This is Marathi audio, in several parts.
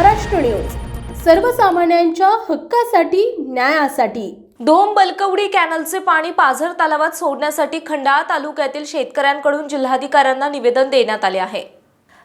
महाराष्ट्र न्यूज. सर्वसामान्यांच्या हक्कासाठी न्यायासाठी. दोन बलकवडी कॅनलचे पाणी पाझर तलावात सोडण्यासाठी खंडाळा तालुक्यातील शेतकऱ्यांकडून जिल्हाधिकाऱ्यांना निवेदन देण्यात आले आहे.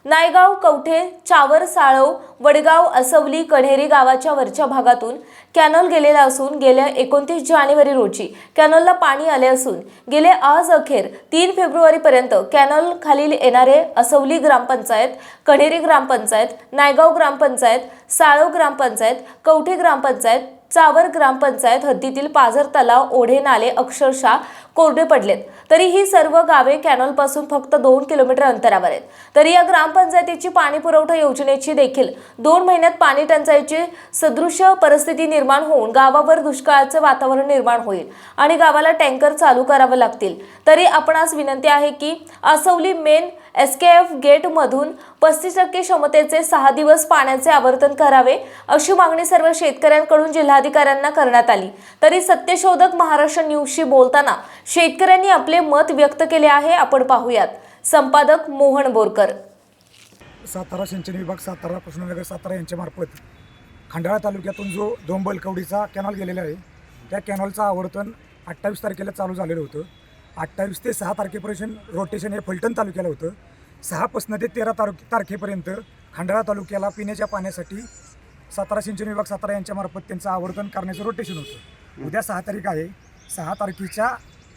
नायगाव कवठे चावर साळव वडगाव असवली कढेरी गावाच्या वरच्या भागातून कॅनल गेलेला असून गेल्या एकोणतीस जानेवारी रोजी कॅनलला पाणी आले असून गेले आज अखेर तीन फेब्रुवारीपर्यंत कॅनल खालील येणारे असवली ग्रामपंचायत कढेरी ग्रामपंचायत नायगाव ग्रामपंचायत साळव ग्रामपंचायत कवठे ग्रामपंचायत चावर ग्रामपंचायत हद्दीतील पाझर तलाव ओढे नाले अक्षरशः कोरडे पडलेत. तरी ही सर्व गावे कॅनॉलपासून फक्त दोन किलोमीटर अंतरावर आहेत. तरी या ग्रामपंचायतीची पाणी पुरवठा योजनेची देखील दोन महिन्यात पाणी टंचाईची सदृश्य परिस्थिती निर्माण होऊन गावावर दुष्काळाचे वातावरण निर्माण होईल आणि गावाला टँकर चालू करावे लागतील. तरी आपणास विनंती आहे की Asavali main S K F गेटमधून पस्तीस टक्के क्षमतेचे सहा दिवस पाण्याचे आवर्तन करावे अशी मागणी सर्व शेतकऱ्यांकडून जिल्हाधिकाऱ्यांना करण्यात आली. तरी सत्यशोधक महाराष्ट्र न्यूजशी बोलताना शेतकऱ्यांनी आपले मत व्यक्त केले आहे आपण पाहूयात. संपादक मोहन बोरकर. सातारा सिंचन विभाग सातारा कृष्णनगर सातारा यांच्यामार्फत खंडाळा तालुक्यातून जो दोंबलकवडीचा कॅनॉल गेलेला आहे त्या कॅनॉलचं आवर्तन अठ्ठावीस तारखेला चालू झालेलं होतं. अठ्ठावीस ते सहा तारखेपर्यंत रोटेशन हे फलटण तालुक्याला होतं. सहापासून ते तेरा तारु तारखेपर्यंत खंडाळा तालुक्याला पिण्याच्या पाण्यासाठी सातारा सिंचन विभाग सातारा यांच्यामार्फत त्यांचं आवर्तन करण्याचं रोटेशन होतं. उद्या सहा तारीख आहे. सहा तारखेच्या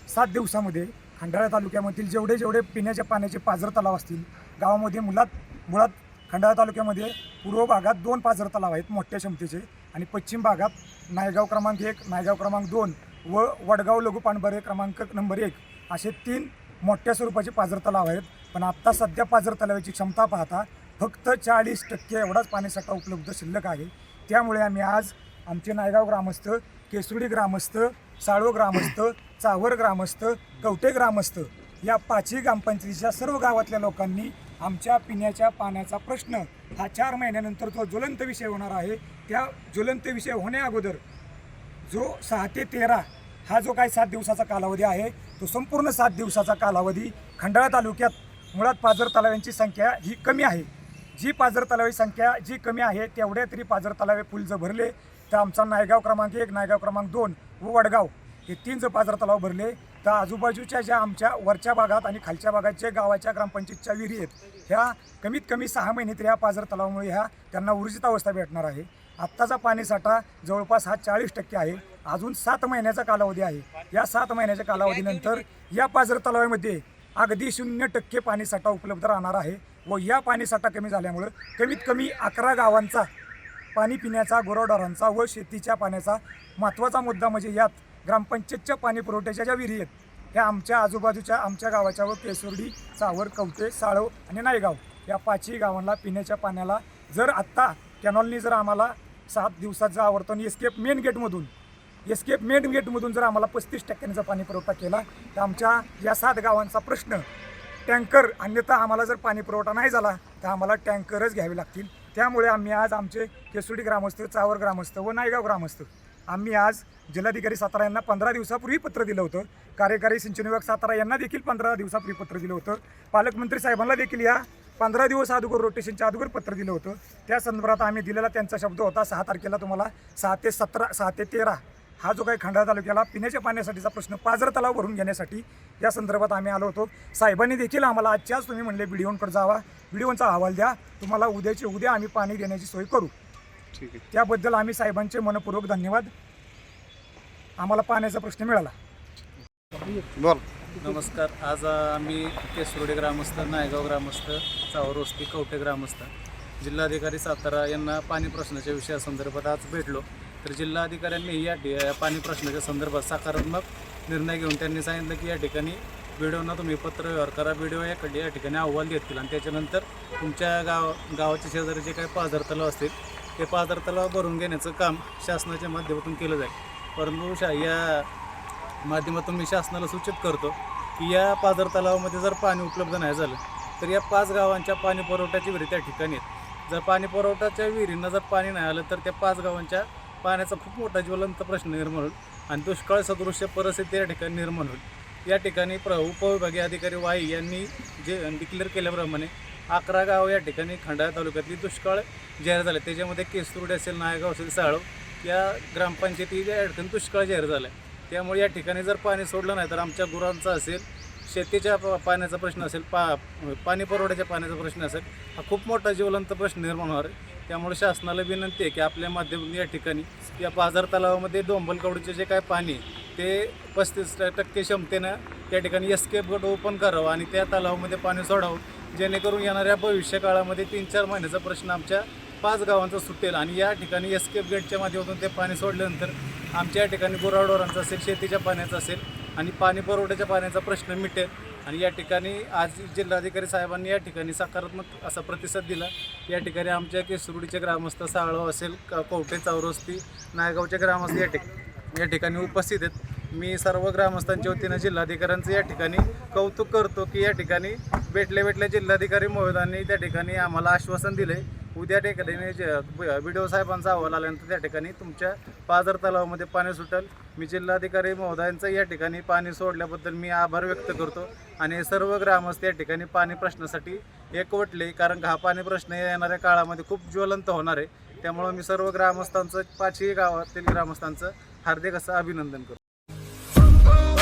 सात दिवसामध्ये खंडाळा तालुक्यामधील जेवढे जेवढे पिण्याच्या पाण्याचे पाझर तलाव असतील गावामध्ये मुळात मुळात खंडाळा तालुक्यामध्ये पूर्व भागात दोन पाझर तलाव आहेत मोठ्या क्षमतेचे आणि पश्चिम भागात नायगाव क्रमांक एक नायगाव क्रमांक दोन व वडगाव लघुपाणबरे क्रमांक नंबर एक असे तीन मोठ्या स्वरूपाचे पाझर तलाव आहेत. पण आत्ता सध्या पाझर तलावाची क्षमता पाहता फक्त चाळीस टक्के एवढाच पाणीसाठा उपलब्ध शिल्लक आहे. त्यामुळे आम्ही आज आमचे नायगाव ग्रामस्थ केसुडी ग्रामस्थ साळो ग्रामस्थ चावर ग्रामस्थ कवटे ग्रामस्थ या पाचही ग्रामपंचायतीच्या सर्व गावातल्या लोकांनी आमच्या पिण्याच्या पाण्याचा प्रश्न हा चार महिन्यानंतर तो ज्वलंत विषय होणार आहे त्या ज्वलंत विषय होण्या अगोदर जो सहा ते तेरा हा जो काही सात दिवसाचा कालावधी आहे तो संपूर्ण सात दिवसाचा कालावधी खंडाळा तालुक्यात मुळात पाझर तलाव्यांची संख्या ही कमी आहे. जी पाझर तलावी संख्या जी कमी आहे तेवढ्या तरी पाझर तलावे फुल जर भरले तर आमचा नायगाव क्रमांक एक नायगाव क्रमांक दोन व वडगाव हे तीन जर पाझर तलाव भरले तर आजूबाजूच्या ज्या आमच्या वरच्या भागात आणि खालच्या भागात जे गावाच्या ग्रामपंचायतच्या विहिरी आहेत ह्या कमीत कमी सहा महिने तरी ह्या पाझर तलावामुळे ह्या त्यांना ऊर्जित अवस्था भेटणार आहे. आत्ताचा पाणीसाठा जवळपास हा चाळीस टक्के आहे. अजून सात महिन्याचा कालावधी आहे. या सात महिन्याच्या कालावधीनंतर या पाझर तलावामध्ये अगदी शून्य टक्के पाणीसाठा उपलब्ध राहणार आहे व या पाणीसाठा कमी झाल्यामुळं कमीत कमी अकरा गावांचा पाणी पिण्याचा गुरवढारांचा व शेतीच्या पाण्याचा महत्त्वाचा मुद्दा म्हणजे यात ग्रामपंचायतच्या पाणी पुरवठ्याच्या ज्या विहिरी आहेत ह्या आमच्या आजूबाजूच्या आमच्या गावाच्या व केसुर्डी चावर कवटे साळव आणि नायगाव या पाचही गावांना पिण्याच्या पाण्याला जर आत्ता कॅनॉलनी जर आम्हाला सात दिवसाचं आवर्तन एस्केप मेन गेटमधून एस्केप मेन गेटमधून जर आम्हाला पस्तीस टक्क्यांचा पाणी पुरवठा केला तर आमच्या या सात गावांचा प्रश्न टँकर अन्यथा आम्हाला जर पाणी पुरवठा नाही झाला तर आम्हाला टँकरच घ्यावे लागतील. त्यामुळे आम्ही आज आमचे केसुडी ग्रामस्थ चावर ग्रामस्थ व नायगाव ग्रामस्थ आम्ही आज जिल्हाधिकारी सातारा यांना पंधरा दिवसापूर्वी पत्र दिलं होतं. कार्यकारी सिंचन विभाग सातारा यांना देखील पंधरा दिवसापूर्वी पत्र दिलं होतं. पालकमंत्री साहेबांना देखील या पंधरा दिवस अगोदर रोटेशनच्या अगोदर पत्र दिलं होतं. त्या संदर्भात आम्ही दिलेला त्यांचा शब्द होता सहा तारखेला तुम्हाला सहा ते सतरा सहा ते तेरा हा जो काही खंडाळा तालुक्याला पिण्याच्या पाण्यासाठीचा प्रश्न पाझर तलाव भरून घेण्यासाठी या संदर्भात आम्ही आलो होतो. साहेबांनी देखील आम्हाला आजच्याच तुम्ही म्हणले बिडिओनकडे जावा. बिडिओनचा अहवाल द्या. तुम्हाला उद्याचे उद्या आम्ही पाणी देण्याची सोय करू. ठीक आहे. त्याबद्दल आम्ही साहेबांचे मनपूर्वक धन्यवाद. आम्हाला पाण्याचा प्रश्न मिळाला. बोल. नमस्कार. आज आम्ही केसरोडे ग्रामस्थ नायगाव ग्रामस्थ चावरोस्ती कवठे ग्रामस्थ जिल्हाधिकारी सातारा यांना पाणी प्रश्नाच्या विषयासंदर्भात आज भेटलो. तर जिल्हाधिकाऱ्यांनी या ठि- या पाणी प्रश्नाच्या संदर्भात सकारात्मक निर्णय घेऊन त्यांनी सांगितलं की या ठिकाणी बीडीओना तुम्ही पत्र व्यवहार करा. बीडीओ याकडे या ठिकाणी अहवाल देतील आणि त्याच्यानंतर तुमच्या गाव गावाच्या शेजारी जे काही पाझर तलाव असतील ते पाझर तलाव भरून घेण्याचं काम शासनाच्या माध्यमातून केलं जाईल. परंतु शा या माध्यमातून मी शासनाला सूचित करतो की या पाझर तलावामध्ये जर पाणी उपलब्ध नाही झालं तर या पाच गावांच्या पाणी पुरवठ्याची विहिरी त्या ठिकाणी आहेत. जर पाणी पुरवठ्याच्या विहिरींना जर पाणी नाही आलं तर त्या पाच गावांच्या पाण्याचा खूप मोठा ज्वलंत प्रश्न निर्माण होईल आणि दुष्काळ सदृश्य परिस्थिती या ठिकाणी निर्माण होईल. या ठिकाणी प्र उपविभागीय अधिकारी वाई यांनी जे डिक्लेअर केल्याप्रमाणे अकरा गाव या ठिकाणी खंडाळा तालुक्यातली दुष्काळ जाहीर झाले. त्याच्यामध्ये केसरुडी असेल नायगाव असेल साळव या ग्रामपंचायती या ठिकाणी दुष्काळ जाहीर झाला आहे त्यामुळे या ठिकाणी जर पाणी सोडलं नाही तर आमच्या गुरांचा असेल शेतीच्या पाण्याचा प्रश्न असेल पा पाणी पुरवठ्याच्या पाण्याचा प्रश्न असेल हा खूप मोठा ज्वलंत प्रश्न निर्माण होणार आहे. त्यामुळे शासनाला विनंती आहे की आपल्या माध्यमातून या ठिकाणी या बाजार तलावामध्ये डोंबलकवडीचे जे काय पाणी आहे, ते पस्तीस टक्के क्षमतेनं त्या ठिकाणी एस्केप गट ओपन करावं आणि त्या तलावामध्ये पाणी सोडावं. जेणेकरून येणाऱ्या भविष्य काळामध्ये तीन चार महिन्याचा प्रश्न आमच्या पाच गावांचा सुटेल आणि या ठिकाणी एस्केप गेटच्या माध्यमातून ते पाणी सोडल्यानंतर आमच्या या ठिकाणी गुराढोरांचा असेल शेतीच्या पाण्याचा असेल आणि पाणी पुरवठ्याच्या पाण्याचा प्रश्न मिटेल. आणि या ठिकाणी आज जिल्हाधिकारी साहेबांनी या ठिकाणी सकारात्मक असा प्रतिसाद दिला. या ठिकाणी आमच्या केसरुडीचे ग्रामस्थ साळव असेल क- कवठे चौरस्ती नायगावचे ग्रामस्थ या ठिक या ठिकाणी उपस्थित आहेत. मी सर्व ग्रामस्थांच्या वतीनं जिल्हाधिकाऱ्यांचं या ठिकाणी कौतुक करतो की या ठिकाणी भेटल्या भेटल्या जिल्हाधिकारी महोदयांनी त्या ठिकाणी आम्हाला आश्वासन दिले उद्या ठिकाणी बी डी ओ साहेबांचा अहवाल आल्यानंतर त्या ठिकाणी तुमच्या पाझर तलावामध्ये पाणी सुटेल. मी जिल्हाधिकारी महोदयांचं या ठिकाणी पाणी सोडल्याबद्दल मी आभार व्यक्त करतो आणि सर्व ग्रामस्थ या ठिकाणी पाणी प्रश्नासाठी एकवटले कारण का हा पाणी प्रश्न येणाऱ्या काळामध्ये खूप ज्वलंत होणार आहे. त्यामुळं मी सर्व ग्रामस्थांचं पाचही गावातील ग्रामस्थांचं हार्दिक असं अभिनंदन करतो.